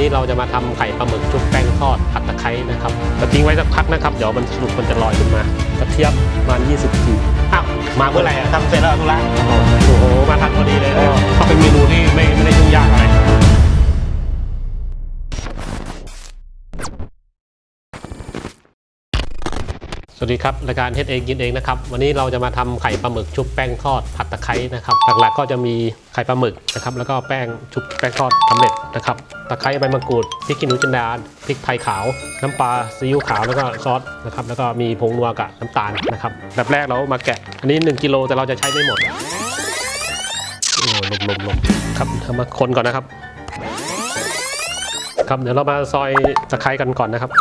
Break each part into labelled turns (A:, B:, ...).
A: นี้เราจะมาทำไข่ปลาหมึกชุบแป้งทอดผัดตะไคร้นะครับจะทิ้งไว้สักพักนะครับ เดี๋ยวมันสรุปมันจะลอยขึ้นมากระเทียมประมาณ20ทีอ้าวมาเมื่อไหร่อะ
B: ทำเสร็จแล้วธุระ
A: โอ้โหมาทันพอดีเลยนะก็เป็นเมนูที่ไม่ สวัสดีครับรายการเฮ็ดเองกินเองนะครับวันนี้เราจะมาทำไข่ปลาหมึกชุบแป้งทอดผัดตะไคร้นะครับหลักๆก็จะมีไข่ปลาหมึกนะครับแล้วก็แป้งชุบแป้งทอดสำเร็จนะครับตะไคร้ใบมะกรูดพริกขี้หนูจินดาพริกไทยขาว น้ำปลาซีอิ๊วขาวแล้วก็ซอสนะครับแล้วก็มีผงนัวกับน้ำตาลนะครับแบบแรกเรามาแกะอันนี้ 1กิโลแต่เราจะใช้ไม่หมดโอ้ลมลมลมครับเอามาคนก่อนนะครับ ครับเดี๋ยวเรามาซอยตะไคร้กันก่อนนะครับ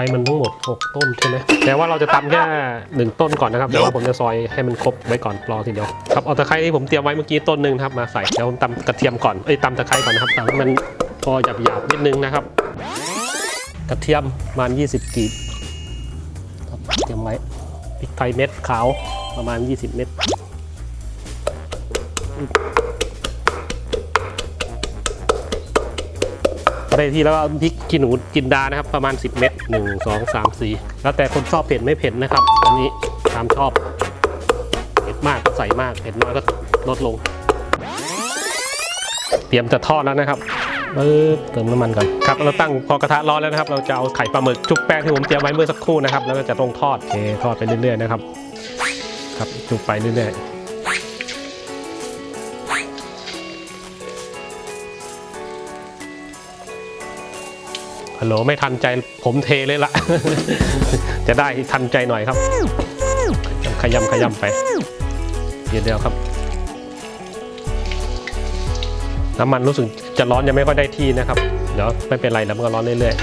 A: ตะไคร้มันทั้งหมด 6 ต้นใช่ไหมแต่ว่าเราจะตำแค่หนึ่งต้นก่อนนะครับเดี๋ยวผมจะซอยให้มันครบไว้ก่อนรอทีเดียวครับเอาตะไคร้ที่ผมเตรียมไว้เมื่อกี้ต้นหนึ่งนะครับมาใส่เดี๋ยวผมตำกระเทียมก่อนเอ้ยตำตะไคร้ก่อนนะครับตำให้มันพอหยาบๆนิดนึงนะครับ กระเทียมประมาณ 20กีบครับเตรียมไว้พริกไทยเม็ดขาวประมาณ 20 เม็ด ได้ที่แล้วก็พริกขี้หนูจินดานะครับ ประมาณ 10 เม็ด1 2 3 4 แล้วแต่คนชอบเผ็ดไม่เผ็ดนะครับ อันนี้ตามชอบ เผ็ดมากก็ใส่มากเผ็ดน้อยก็ลดลง เตรียมจะทอดแล้วนะครับเติมน้ำมันก่อนครับเราตั้งพอกระทะร้อนแล้วนะครับ เราจะเอาไข่ปลาหมึกชุบแป้งที่ผมเตรียมไว้เมื่อสักครู่นะครับแล้วก็จะลงทอดเคทอดไปเรื่อยๆนะครับครับชุบไปเรื่อยๆ ฮัลโหลไม่ทันใจผมเทเลยละ จะได้ทันใจหน่อยครับ ขยำขยำไปเดี๋ยวเดียวครับ น้ำมันรู้สึกจะร้อนยังไม่ค่อยได้ที่นะครับ เดี๋ยวไม่เป็นไรแล้วมันก็ร้อนเรื่อย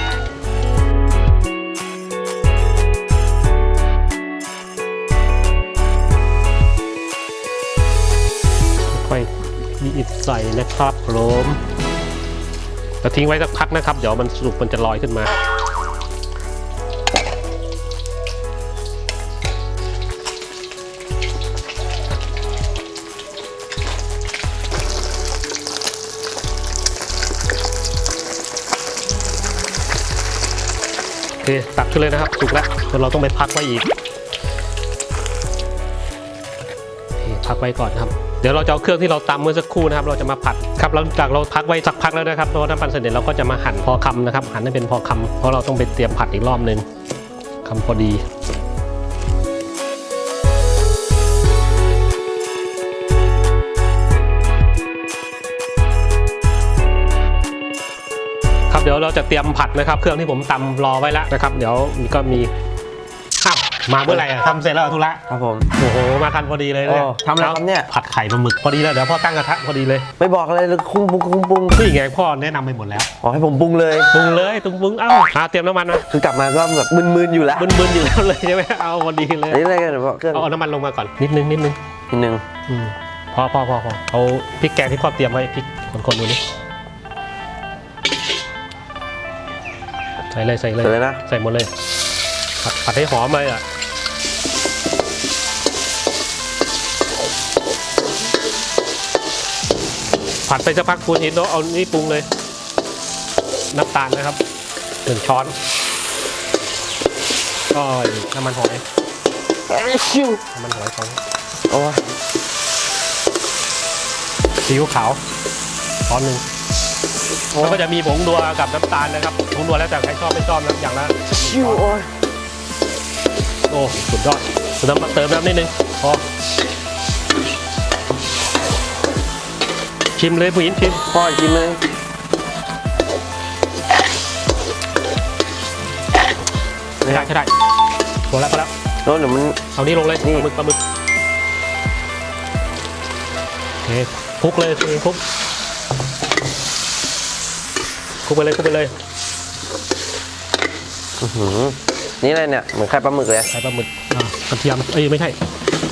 A: ๆค่อยยีดใส่นะครับผม แต่ทิ้งไว้สักพักนะครับ เดี๋ยวมันสรุปมันจะลอยขึ้นมา โอเค ตักขึ้นเลยนะครับ สุกแล้วเดี๋ยวเราต้องไปพักไว้อีกเคพักไว้ก่อนนะครับ เดี๋ยวเราจะเอาเครื่องที่เราตำเมื่อสักครู่นะครับเราจะมาผัดครับหลังจากเราพักไว้สักพักแล้วนะครับเพราะว่าน้ำมันเสร็จเราก็จะมาหั่นพอคำนะครับหั่นให้เป็นพอคำเพราะเราต้องไปเตรียมผัดอีกรอบหนึ่งคำพอดีครับเดี๋ยวเราจะเตรียมผัดนะครับ เครื่องที่ผมตำรอไว้แล้วนะครับ เดี๋ยวก็มี มาเมื่อไหร่อะ
B: ทำเสร็จแล้วธุระ
C: ครับผม
A: โอ้โหมาทันพอดีเลยเนี่ย
C: โอ้ทำอะไรครับเนี่ย
A: ผัดไข่ปลาหมึกพอดีแล้วเดี๋ยวพ่อตั้งกระทะพอดีเลย
C: ไม่บอกอะไรเลยคุ้งปรุงคุ้งปรุง
A: นี่ไงพ่อแนะนำไปหมดแล้ว
C: ขอให้ผมปรุงเลย
A: ปรุงเลยตุ้งปรุงเอ้าหาเตรียมน้ำมันนะ
C: คือกลับมาก็แบบมึนๆอยู่แล้ว
A: บึนๆอยู่แล้วเลยใช่ไหมเอาพอดีเลย
C: อันนี้อะไรกันเดี๋ยวเครื่อง
A: เอาเอาน้ำมันลงมาก่อนนิดนึงนิดนึง
C: นิดนึง
A: อืมพอพอพอพอเอาพริกแกงที่พ่อเตรียมไว้พริกคนๆดูนี่ใส่เลยใส่เลย
C: เสร็จเลยนะ
A: ใส่หมดเลยผัดผัดให้หอมเลยอะ ผัดไปสักพักคุณอินโนเอานี่ปรุงเลย น้ำตาลนะครับหนึ่งช้อนก็น้ำมันหอย
C: ชิว
A: น้ำมันหอยของ
C: โอ้ย
A: ซีอิ๊วขาวช้อนหนึ่งแล้วก็จะมีผงนัวกับน้ำตาลนะครับผงนัวแล้วแต่ใครชอบไม่ชอบนะอย่างละ
C: ชิวโอ้ย
A: โอ้สุดยอดเติมน้ำเติมน้ำนิดนึงพอ ชิมเลยผู้หญิงชิม
C: พ่อกินเลย
A: ใช่ได้ใช่ได้พอแล้วพอแล้ว
C: โน้นเดี๋ยวมัน
A: เอานี่ลงเลย
C: นี่
A: ปลาหมึกปลาหมึกโอเคคลุกเลยคลุกคลุกไปเลยคลุกไปเลย
C: อื้อหือนี่อะไรเนี่ย เหมือนไข่ปลาหมึกเลย
A: ใส่ปลาหมึกอ่ากระเทียมเอ้ยไม่ใช่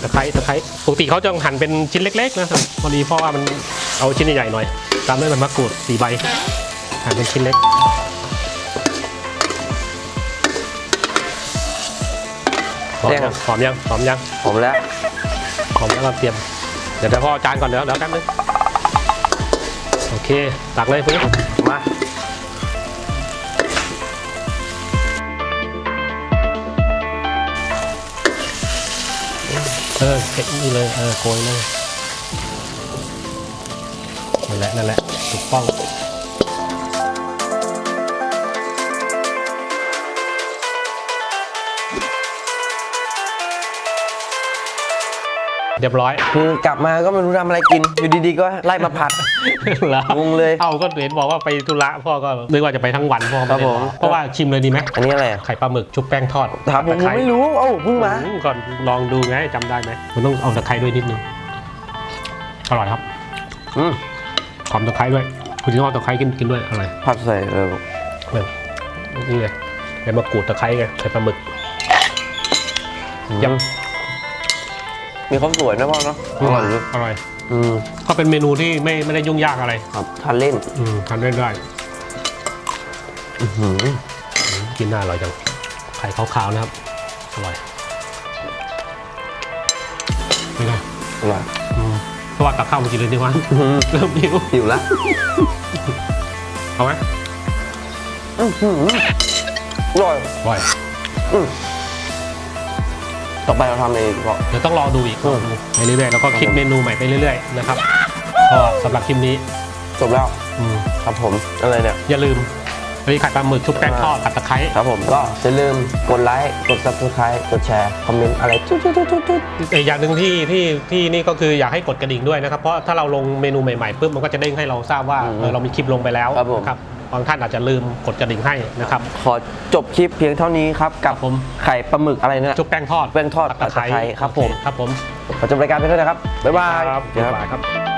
A: ตะไคร้ตะไคร้ปกติเขาจะหั่นเป็นชิ้นเล็กๆนะครับพอดีเพราะว่ามัน เอาชิ้นใหญ่ๆหน่อย ตามด้วยมันมะกรูดสี่ใบหั่นเป็นชิ้นเล็ก หอมยังหอมยังหอมยัง
C: ผมแล้ว
A: หอมแล้วเราเตรียม เดี๋ยวเดี๋ยวพ่อเอาจานก่อนเดี๋ยวเดี๋ยวแป๊บนึง โอเค ตักเลยพี่
C: มา
A: เออเก็บนี่เลย เออโกยเลย นั่นแหละนั่นแหละถูกต้องเรียบร้อย
C: คือกลับมาก็ไม่รู้ทำอะไรกิน อยู่ดีๆก็ไล่มาผัด
A: แล้ว
C: งงเลย
A: เอาก็เห็นบอกว่าไปธุระพ่อก็นึกว่าจะไปทั้งวันพ่อไม่
C: ครับ
A: ได้
C: ผม
A: มาเพราะว่าชิมเลยดีไหม
C: อันนี้อะไรอะ
A: ไข่ปลาหมึกชุบแป้งทอด
C: ถามผมผมไม่รู้ เอ้าเพิ่งมา
A: อืก่อนลองดูไงจำได้ไหมมันต้องเอาตะไคร้ด้วยนิดนึงอร่อยครับ
C: อืม
A: หอมตะไคร้ด้วยคุณจะเอาตะไคร้กินกินด้วยอร่อย
C: ผัดใส่เออ
A: เนี่ยนี่ไงใบมะกรูดตะไคร้ไงไข่ปลาหมึกยำ
C: มีข้าวสวยนะพ่อเนาะอร่อยเลย
A: อร่อย
C: อืม
A: ก็เป็นเมนูที่ไม่ไม่ได้ยุ่งยากอะไร
C: ครับทานเล่น
A: อืมทานได้ได้
C: อื้อหือ
A: กินน่าอร่อยจังไข่ขาวๆนะครับ อร่อยไม่ได้
C: อร่อย
A: อืม เพราะว่ากับข้าวมากินเลยดีกว่า
C: อื้อหือ
A: เริ่มหิว
C: หิวละ
A: เอาไหม
C: อื้อหืออร่อย
A: อร่อย
C: อืมต่อไปเราทำอะไรก็
A: เดี๋ยวต้องรอดูอีก
C: อืม
A: ไปเรื่อยๆแล้วก็คิดเมนูใหม่ไปเรื่อยๆนะครับก็สำหรับคลิปนี้
C: จบแล้ว
A: อืม
C: ครับผมอะไรเนี่ย
A: อย่าลืม เฮ้ยไข่ปลาหมึกชุบแป้งทอดผัดตะไคร้
C: ครับผมก็อย่าลืมกดไลค์กด subscribe กดแชร์คอมเมนต์อะไรทุกๆๆ
A: อีกอย่างหนึ่งที่ที่ที่นี่ก็คืออยากให้กดกระดิ่งด้วยนะครับ เพราะถ้าเราลงเมนูใหม่ๆปุ๊บมันก็จะเด้งให้เราทราบว่า
C: อืม
A: เออเรามีคลิปลงไปแล้ว
C: ครับผม
A: ครับบางท่านอาจจะลืมกดกระดิ่งให้นะครับ
C: ๆขอจบคลิปเพียงเท่านี้ครับ กับ
A: ผม
C: ไข่ปลาหมึกอะไรเนี่ย
A: ชุบแป้งทอด
C: แป้งทอด
A: ผัดตะไคร้
C: ผัดตะไคร้ครับผม
A: ครับผม
C: ขอจบรายการเพียงเท่านี้ครับ บ๊ายบาย
A: ครับ
C: เดี๋ยวครับ
A: บ๊ายบายครับ